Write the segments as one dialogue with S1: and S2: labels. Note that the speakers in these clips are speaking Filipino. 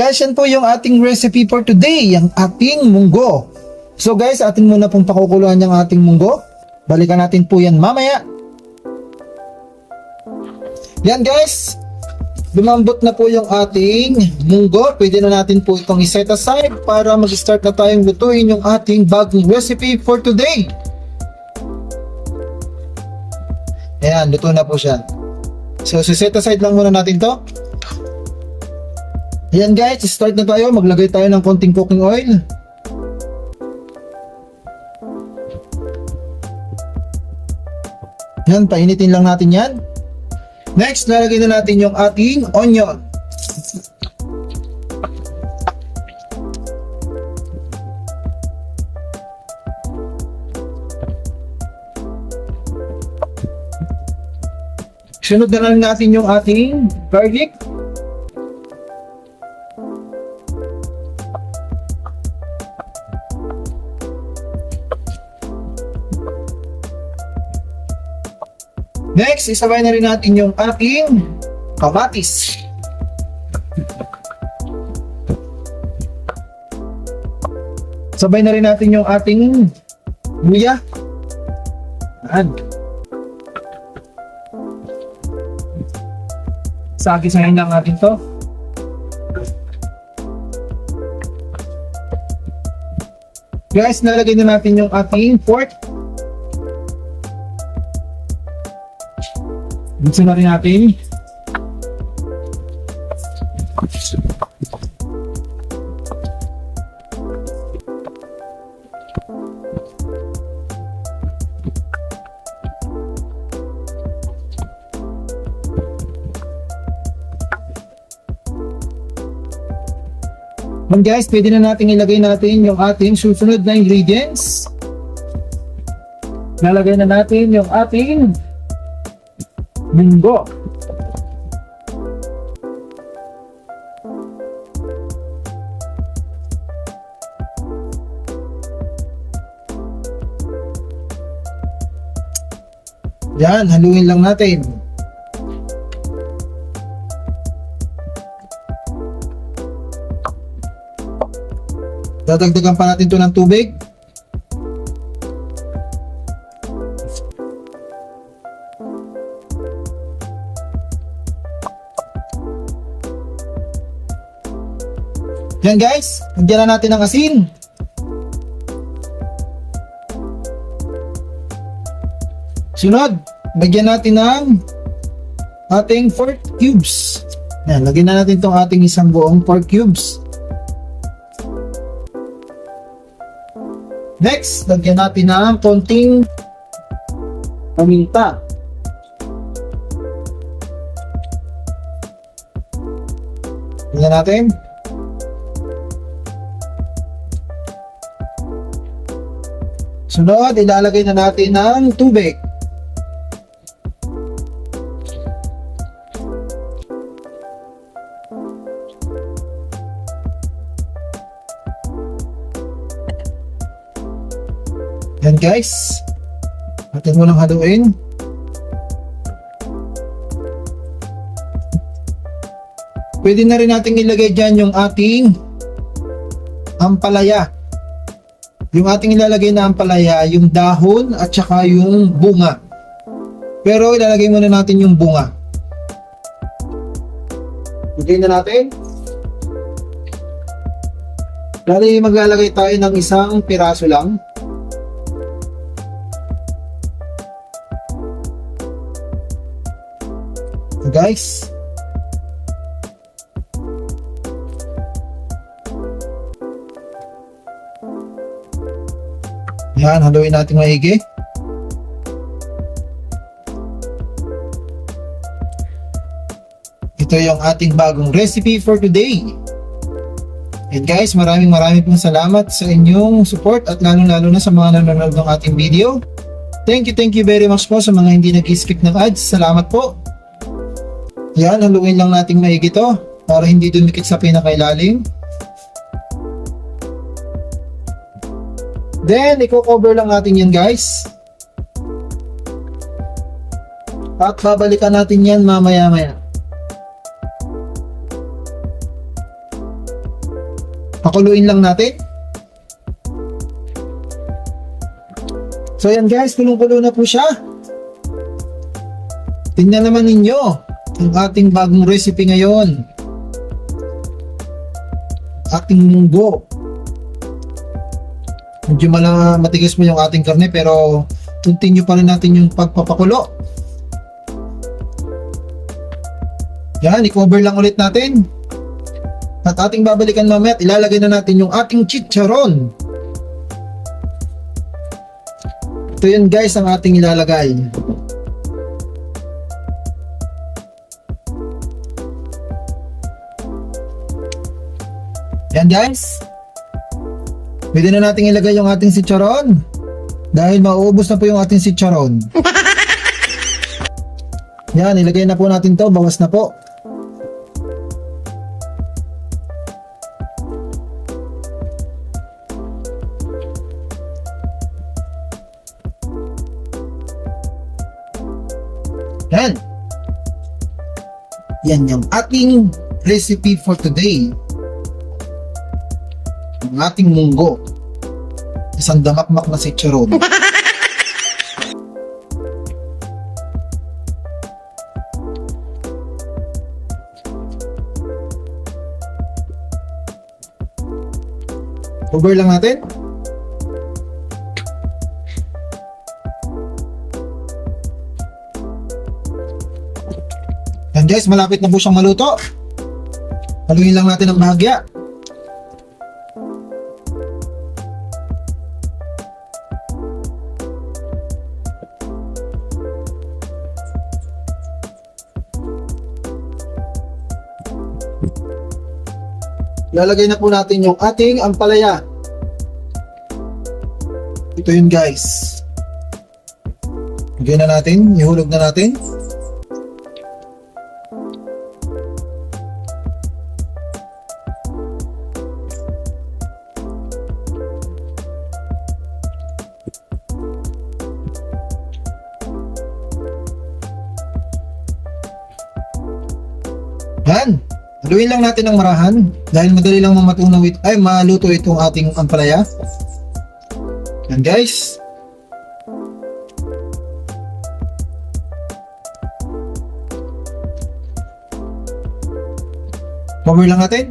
S1: guys, yan po yung ating recipe for today, yung ating munggo. So guys, atin muna pong pakukuluan yung ating munggo. Balikan natin po yan mamaya. Yan guys, lumambot na po yung ating munggo. Pwede na natin po itong iset aside para mag-start na tayong lutuin yung ating bagong recipe for today. Ayan, luto na po siya. So, set aside lang muna natin to. Ayan guys, start na tayo. Maglagay tayo ng konting cooking oil. Yan, painitin lang natin yan. Next, lalagay na natin yung ating onion. Sunod na lang natin yung ating garlic. Next, isabay na rin natin yung ating kamatis. Sabay na rin natin yung ating luya. Yan. Sagi-sahin lang natin to. Guys, nalagay na natin yung ating pork. Buksan na rin natin. And guys, pwede na natin ilagay natin yung ating susunod na ingredients. Lalagay na natin yung ating munggo. Yan, haluin lang natin. Dadagdagan pa natin to ng tubig. Yan guys, nagyan na natin ng asin. Sunod, lagyan natin ng ating pork cubes. Yan, lagyan na natin itong ating isang buong pork cubes. Next, lagyan natin ng konting paminta. Lagyan natin. Sunod, ilalagay na natin ng tubig. Guys. Atin mo lang haluin. Pwede na rin natin ilagay dyan yung ating ampalaya. Yung ating ilalagay na ampalaya, yung dahon at saka yung bunga. Pero ilalagay muna natin yung bunga. Lagay na natin. Dali maglalagay tayo ng isang piraso lang. Guys, Yan, haluin natin maigi. Ito yung ating bagong recipe for today. And guys, maraming maraming pong salamat sa inyong support at lalo-lalo na sa mga nanonood ng ating video. Thank you, thank you very much po sa mga hindi nag-skip ng ads. Salamat po. Yan, haluin lang natin maigi to para hindi dumikit sa pinakailalim. Then, i-cover lang natin yan guys. At babalikan natin yan mamaya-maya. Pakuluin lang natin. So yan guys, kulong-kulo na po siya. Tingnan naman ninyo ang ating bagong recipe ngayon. Ating munggo. Medyo mala matigas mo yung ating karne pero continue pa rin natin yung pagpapakulo. Yan, i-cover lang ulit natin. At ating babalikan mamaya at ilalagay na natin yung ating chicharon. Ito yun guys ang ating ilalagay. Yan guys. Pwede na nating ilagay yung ating chicharon. Dahil mauubos na po yung ating chicharon. Yan, ilagay na po natin to. Bawas na po. Yan. Yan yung ating recipe for today. Ang ating munggo. Isang damakmak na si Chiron. Cover lang natin. Yan guys, malapit na po siyang maluto. Haluin lang natin ang bahagya. Lalagay na po natin yung ating ampalaya. Ito yun guys. Lagay na natin, ihulog na natin. Haluin lang natin ng marahan dahil madali lang mamatunaw ito, ay maluto itong ating ampalaya. Yan guys. Cover lang natin.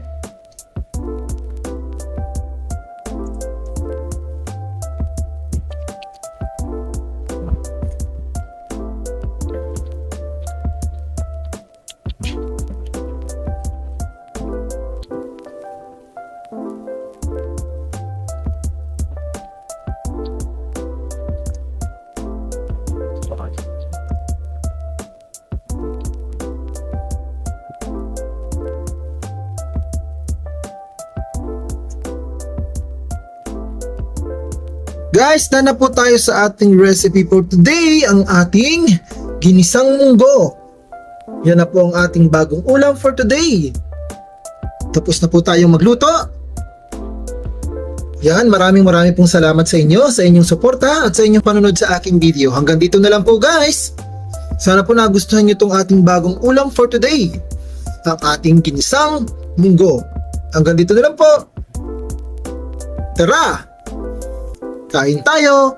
S1: Guys, na na po tayo sa ating recipe for today, ang ating ginisang munggo. Yan na po ang ating bagong ulam for today. Tapos na po tayong magluto. Yan, maraming maraming pong salamat sa inyo, sa inyong suporta at sa inyong panonood sa aking video. Hanggang dito na lang po guys. Sana po nagustuhan nyo itong ating bagong ulam for today. Ang ating ginisang munggo. Hanggang dito na lang po. Tara! Kain tayo!